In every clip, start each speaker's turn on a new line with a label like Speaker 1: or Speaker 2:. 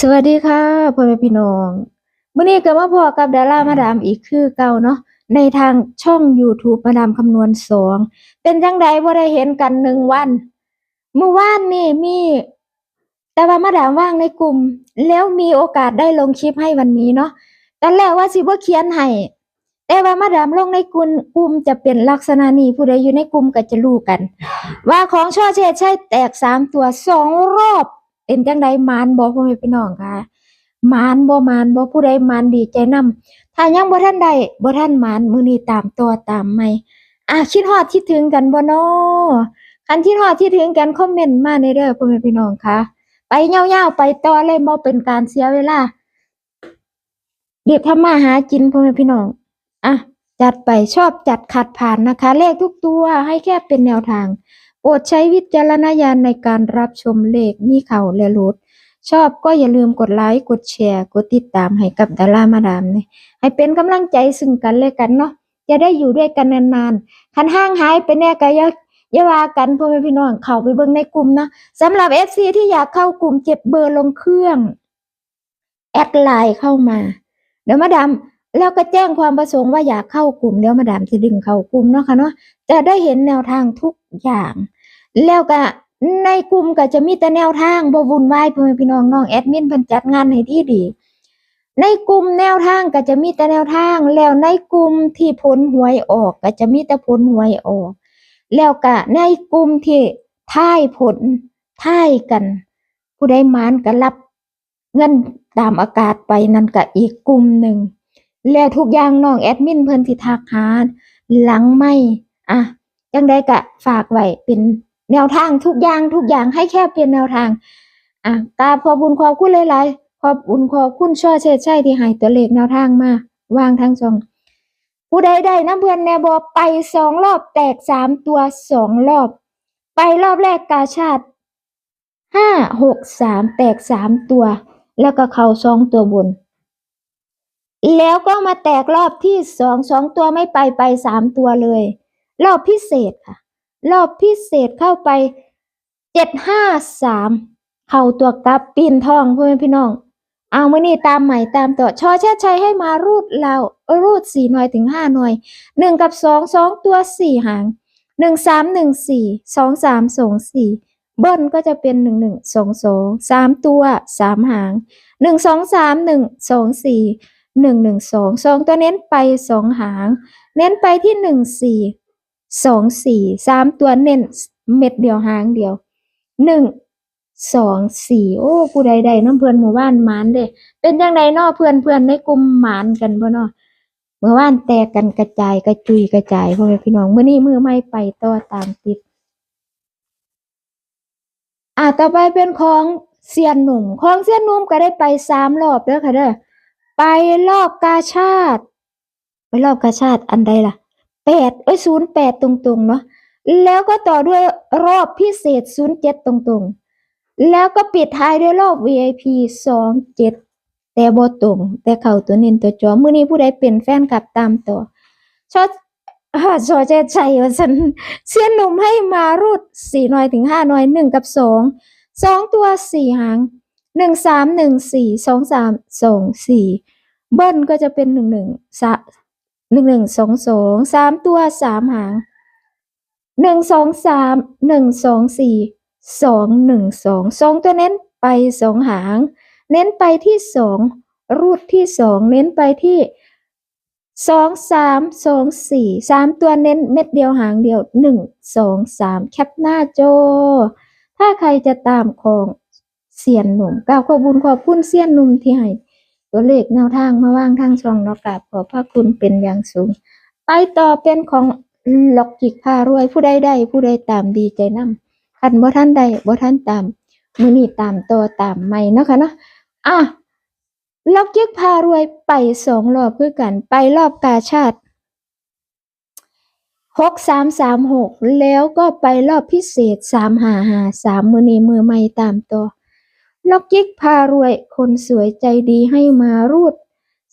Speaker 1: สวัสดีค่ะพ่อแม่พี่น้องมื้อนี้ก็มาพอกับดารามาดามอีกคือเก่าเนาะในทางช่อง YouTube มาดามคำนวณสองเป็นจังใดบ่ได้เห็นกันหนึ่งวัน เมื่อวานนี่มี แต่ว่ามาดามว่างในกลุ่ม แล้วมีโอกาสได้ลงคลิปให้วันนี้เนาะตอนแรกว่าสิบ่เขียนให้แต่ว่ามาดามลงในกลุ่มกลุ่มจะเป็นลักษณะนี้ผู้ใดอยู่ในกลุ่มก็จะรู้กัน ว่าของช่อเชษใช่แตกสามตัวสองรอบ เป็นจังใดมานบ่พ่อแม่พี่น้องค่ะมานบ่มานบ่ผู้ใดมานดีใจนํถ้ายังบ่ทันได้บ่ทันมานมื้อนี้ตามตัวตามใหม่อะคิดฮอดคิดถึงกันบ่น้อคันคิดฮอดคิดถึงกันคอมเมนต์มาในเด้อพ่อแม่พี่น้องค่ะไปยาวๆไปต่อเลยบ่เป็นการเสียเวลาเรียบทำมาหากินพ่อแม่พี่น้องอะจัดไปชอบจัดขัดผ่านนะคะ เลขทุกตัวให้แค่เป็นแนวทาง ปรดใช้วิจารณญาณในการรับชมเลขมีเขาและหลุดชอบก็อย่าลืมกดไลค์ กดแชร์ กดติดตามให้กับดารามาดามนี่ให้เป็นกำลังใจซึ่งกันและกันเนาะจะได้อยู่ด้วยกันนานๆคันห่างหายไปแน่ก็อย่าอย่าว่ากันพ่อแม่พี่น้องเข้าไปเบิ่งในกลุ่มนะสำหรับ FC ที่อยากเข้ากลุ่มเจ็บเบอร์ลงเครื่อง แอดไลน์เข้ามา เดี๋ยวมาดามแล้วก็แจ้งความประสงค์ว่าอยากเข้ากลุ่มเดี๋ยวมาดามจะดึงเข้ากลุ่มเนาะค่ะเนาะจะได้เห็นแนวทางทุกอย่าง แล้วก็ในกลุ่มก็จะมีแต่แนวทางบ่วุ่นวายพ่อแม่พี่น้องน้องแอดมินเพิ่นจัดงานให้ที่ดี ในกลุ่มแนวทางก็จะมีแต่แนวทาง แล้วในกลุ่มที่ผลหวยออก ก็จะมีแต่ผลหวยออก แล้วก็ในกลุ่มที่ท่ายผลท่ายกัน ผู้ใดมานก็รับเงินตามอากาศไปนั่นก็อีกกลุ่มหนึ่งแล้วทุกอย่างน้องแอดมินเพิ่นสิทักหาหลังไม่อะจังใดก็ฝากไว้เป็น แนวทางทุกอย่างทุกอย่างให้แค่เป็นแนวทาง อะกาขอบคุญขอบคุณหลายๆขอบคุณขอบคุณช่อเชิดชัยที่ให้ตัวเลขแนวทางมาวางทั้งสองผู้ใดได้น้ำเพื่อนแนบอไปสองรอบแตกสามตัวสองรอบ ไปรอบแรกกาชาติห้าหกสามแตกสามตัว แล้วก็เข่าสองตัวบน แล้วก็มาแตกรอบที่สองสองตัวไม่ไปไปสามตัวเลย รอบพิเศษค่ะ รอบพิเศษเข้าไปเจ็ดห้าสามเข้าตัวกลับปีนทองพ่อแม่พี่น้อง เอามื่อนี้ตามใหม่ตามต่อชอเชชัยให้มารูดเรารูดสี่หน่วยถึงห้าหน่วยหนึ่งกับสองสองตัวสี่หางหนึ่งสามหนึ่งสี่สองสามสองสี่เบิ้ลก็จะเป็นหนึ่งหนึ่งสองสองสามตัวสามหางหนึ่งสองสามหนึ่งสองสี่หนึ่งหนึ่งสองสองตัวเน้นไปสองหาง เน้นไปที่หนึ่งสี่ สองสี่สามตัวเน้นเม็ดเดียวหางเดียวหนึ่งสองสี่โอ้ผู้ใดใดน้ำเพื่อนหมู่บ้านหมานเด้เป็นจังไดเนาะเพื่อนเพื่อนในกลุ่มหมานกันบ่เนาะเมื่อวานแตกกันกระจายกระจุยกระจายพ่อแม่พี่น้องมื้อนี้มือไม่ไปต่อตามติดอ่าต่อไปเป็นของเซียนหนุ่มของเซียนหนุ่มก็ได้ไปสามรอบเด้อค่ะเด้อไปรอบกาชาติ ไปรอบกาชาติอันใดล่ะ แปดเอ้ยศูนย์แปดตรงๆเนาะแล้วก็ต่อด้วยรอบพิเศษศูนย์เจ็ดตรงๆ แล้วก็ปิดท้ายด้วยรอบ VIP สองเจ็ดแต่บตรง แต่เข้าตัวเน้นตัวจอมือนี้ผู้ใดเป็นแฟนคลับตามต่อชอชอเจใจว่าฉันเสียนหนุ่มให้มารูดสี่หน่อยถึงห้าหน่อยหนึ่งกับสองสองตัวสี่หางหนึ่งสามหนึ่งสี่สองสามสองสี่เบิ้ลก็จะเป็นหนึ่งหนึ่งสะ หนึ่งหนึ่งสองสองสามตัวสามหางหนึ่งสองสามหนึ่งสองสี่สองหนึ่งสองสองตัวเน้นไปสองหาง เน้นไปที่สองรูดที่สองเน้นไปที่สองสามสองสี่สามตัวเน้นเม็ดเดียวหางเดียวหนึ่งสองสามแคปหน้าโจ ถ้าใครจะตามของเสียนหนุ่มกล่าวขอบคุญขอบคุณเสียนหนุ่มที่ให้ ตัวเลขแนวทางมาว่างทางช่องเนอกราบขอบพระคุณเป็นอย่างสูง ไปต่อเป็นของล็อกจิกพารวยผู้ใดได้ผู้ใดตามดีใจนำคันบ่ท่านใดบ่ท่านตามมือนี่ตามตัวตามไม่เนาะค่ะเนาะอะล็อกเก็กพารวยไปสองรอบเพื่อกัน ไปรอบกาชาติหกสามสามหกแล้วก็ไปรอบพิเศษสามหาหาสามมือนี้มือไม่ตามตัว ล็อกเก็กพารวย คนสวยใจดีให้มารูด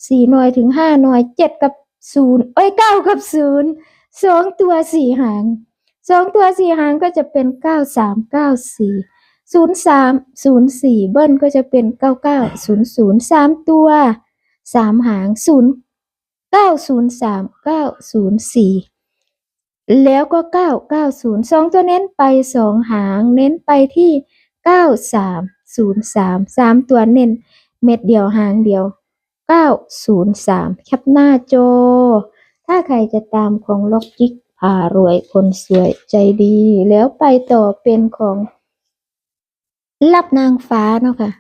Speaker 1: สี่หน่วยถึงห้าหน่วยเจ็ดกับศูนย์เอ้ยเก้ากับศูนย์สองตัวสี่หางสองตัวสี่หางก็จะเป็นเก้าสามเก้าสี่ศูนย์สามศูนย์สี่เบิ้ลก็จะเป็นเก้าเก้าศูนย์ศูนย์สามตัวสามหางศูนย์เก้าศูนย์สามเก้าศูนย์สี่แล้วก็เก้าเก้าศูนย์สองตัวเน้นไปสองหาง เน้นไปที่เก้าสาม ศูนย์สามสามตัวเน้นเม็ดเดียวหางเดียวเก้าศูนย์สามแคปหน้าโจ ถ้าใครจะตามของล็อกจิกพารวยคนสวยใจดี แล้วไปต่อเป็นของรับนางฟ้าเนาะค่ะ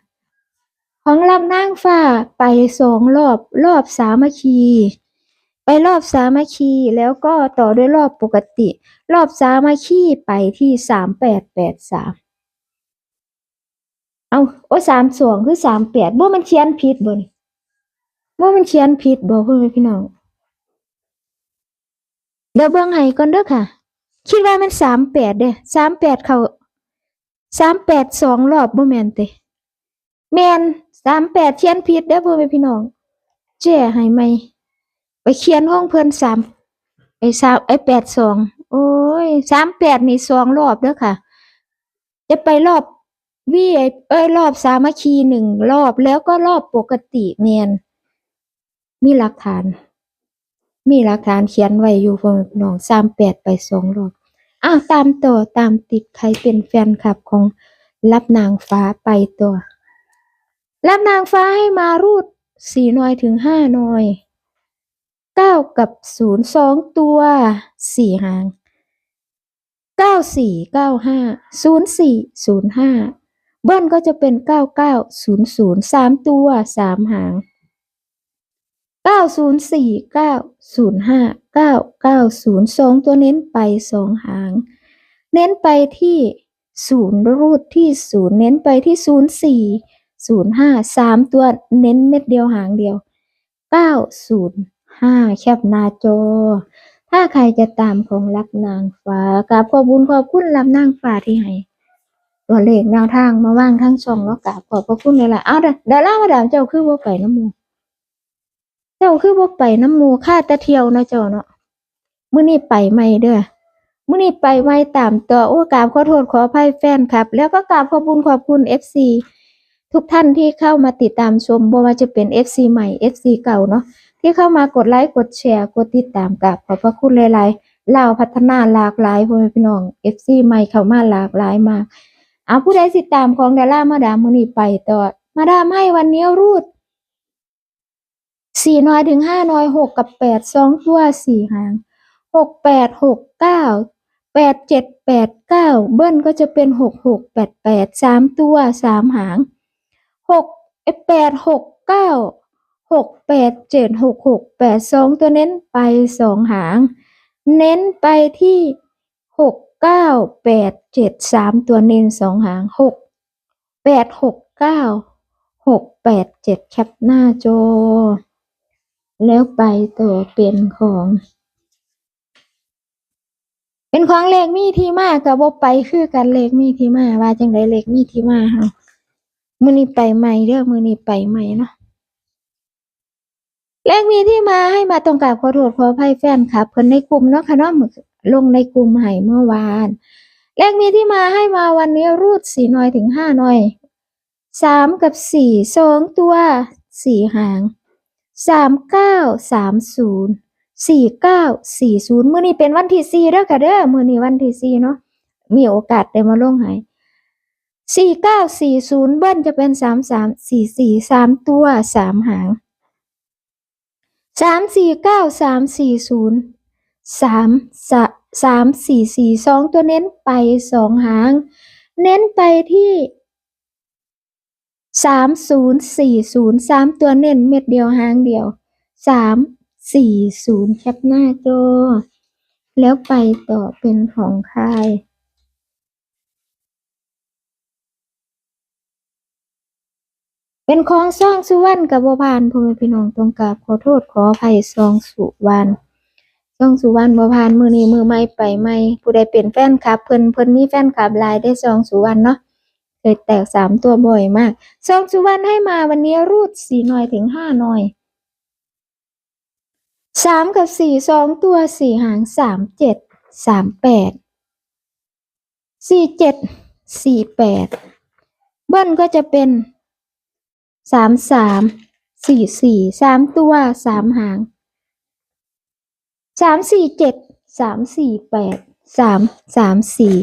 Speaker 1: ของรับนางฟ้าไปสองรอบรอบสามัคคีไปรอบสามัคคีแล้วก็ต่อด้วยรอบปกติ รอบสามัคคีไปที่สามแปดแปดสาม อ้สามสองคือสามแปดบ่มันเขียนผิดบ่นี่บ่มันเขียนผิดบ่เพื่อนพี่น้องเดี๋ยวเบิ่งให้ก่อนเด้อค่ะ คิดว่ามันสามแปดเด้สามแปดเขาสามแปดสองรอบบ่แมนเตแมนสามแปดเขียนผิดเด้อเพื่อแม่พี่น้องแจ้ให้ไหมไปเขียนห้องเพิ่อนสามไอ้สามไอ้แปดสองโอ้ยสามแปดนี่สองรอบเด้อค่ะ จะไปรอบ วีเอ้ยรอบสามัคคีหนึ่งรอบแล้วก็รอบปกติแมนมีหลักฐาน มีหลักฐานเขียนไว้อยู่พ่อแม่พี่น้องสามแปดไปสองรอบอ้าวตามต่อตามติดใครเป็นแฟนคลับของรับนางฟ้าไปต่อรับนางฟ้าให้มารูดสี่หน่อยถึงห้าหน่อยเก้ากับศูนย์สองตัวสี่หางเก้าสี่เก้าห้าศูนย์สี่ศูนย์ห้า เบิ้ลก็จะเป็นเก้าเก้าศูนย์ศูนย์สามตัวสามหางเก้าศูนย์สี่เก้าศูนย์ห้าเก้าเก้าศูนย์สองตัวเน้นไปสองหาง เน้นไปที่ศูนย์รูดที่ศูนย์เน้นไปที่ศูนย์สี่ศูนย์ห้าสามตัวเน้นเม็ดเดียวหางเดียวเก้าศูนย์ห้าแคปหน้าจอ ถ้าใครจะตามของรับนางฟ้ากับขอบคุญขอบคุณรับนางฟ้าที่ให้ ตัวเลขแนวทางมาว่างทั้งช่องแล้วกับขอบพระคุณเลยล่ะเอาเด้อเดี๋ยวเล่ามาดามเจ้าคือว่าไปน้ำมูเจ้าคือบ่ไปน้ำมูค่าตะเที่ยวนะเจ้าเนาะมื้อนี้ไปใหม่เด้อมื้อนี้ไปใหม่ตามต่อโอ้กราบขอโทษขออภัยแฟนครับ แล้วก็กราบขอบคุณขอบคุณ FC ทุกท่านที่เข้ามาติดตามชมบ่ว่าจะเป็น FC ใหม่ FC เก่าเนาะที่เข้ามากดไลค์กดแชร์กดติดตามกับขอบพระคุณหลายๆลาพัฒนาหลากหลายพ่อแม่พี่น้อง FC ใหม่เข้ามาหลากหลายมาก เอาผู้ใดติตามของดารามาดามมือนี้ไปต่อมาดามให้วันนี้รูดสี่น้อยถึงห้าน้อยหกกับแปดสองตัวสี่หางหกแปดหกเก้าแปดเจ็ดแปดเก้าเบิ้ลก็จะเป็นหกหกแปดแปดสามตัวสามหางหกแปดหกเก้าหกแปดเจ็ดหกหกแปดสองตัวเน้นไปสองหาง เน้นไปที่หก เก้าแปดเจ็ดสามตัวเน้นสองหางหกแปดหกเก้าหกแปดเจ็ดแคปหน้าจอ แล้วไปต่อเป็นของ เป็นของเลขมีที่มากับบ่ไปคือกันเลขมีที่มาว่าจังไดเลขมีที่มาเฮามือนี้ไปใหม่เด้อมือนี้ไปใหม่เนาะเลขมีที่มาให้มาตรงกับขอโทษขออภัยแฟนครับเพิ่นในกลุ่มเนาะค่ะเนาะ ลงในกลุ่มให้เมื่อวาน เลขมีที่มาให้มาวันนี้รูดสี่หน่อยถึงห้าหน่อยสามกับสี่สองตัวสี่หางสามเก้าสามศูนย์สี่เก้าสี่ศูนย์มื้อนี้เป็นวันที่สี่เด้อค่ะเด้อมื้อนี้วันที่สี่เนาะมีโอกาสได้มาลงให้สี่เก้าสี่ศูนย์เบิ้ลจะเป็นสามสามสี่สี่สามตัวสามหางสามสี่เก้าสามสี่ศูนย์ สามสะสามสี่สี่สองตัวเน้นไปสองหาง เน้นไปที่สามศูนย์สี่ศูนย์สามตัวเน้นเม็ดเดียวหางเดียวสามสี่ศูนย์แคปหน้าจอแล้วไปต่อเป็นของใครเป็นของซ่องสุวรรณกับบัวพานพ่อแม่พี่น้องตรงกับขอโทษขออภัยซองสุวรรณ ซ่องสุวรรณบัวพานมือนี้มือไม่ไปไม่ผู้ใดเป็นแฟนคลับ เพิ่นเพิ่นมีแฟนคลับหลายได้ซองสุวรรณเนาะเคยแตกสามตัวบ่อยมากซองสุวรรณให้มาวันนี้รูดสี่หน่อยถึงห้าหน่อยสามกับสี่สองตัวสี่หางสามเจ็ดสามแปดสี่เจ็ดสี่แปดเบิ้ลก็จะเป็นสามสามสี่สี่สามตัวสามหาง สามสี่เจ็ดสามสี่แปดสามสามสี่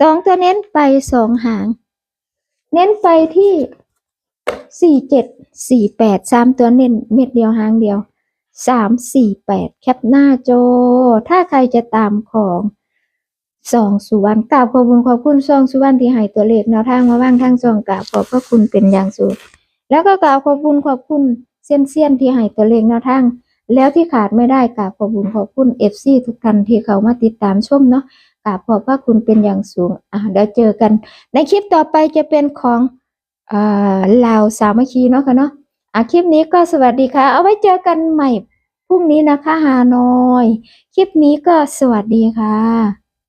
Speaker 1: สองตัวเน้นไปสองหาง เน้นไปที่สี่เจ็ดสี่แปดสามตัวเน้นเม็ดเดียวหางเดียวสามสี่แปดแคปหน้าโจ ถ้าใครจะตามของสองสุวรรณกราบขอบคุณขอบคุณซองสุวรรณที่ให้ตัวเลขแนวทางมาว่างทางซองกราบขอบพระคุณเป็นอย่างสูงแล้วก็กราบขอบคุณขอบคุณเซียนเซียนที่ให้ตัวเลขแนวทาง แล้วที่ขาดไม่ได้กราบขอบคุณขอบคุณเอฟซีทุกท่านที่เขามาติดตามชมเนาะกราบขอบพระคุณเป็นอย่างสูงอ่าเดี๋ยวเจอกัน ในคลิปต่อไปจะเป็นของอ่าลาวสามัคคีเนาะค่ะเนาะอะคลิปนี้ก็สวัสดีค่ะ เอาไว้เจอกันใหม่พรุ่งนี้นะคะฮานอย คลิปนี้ก็สวัสดีค่ะ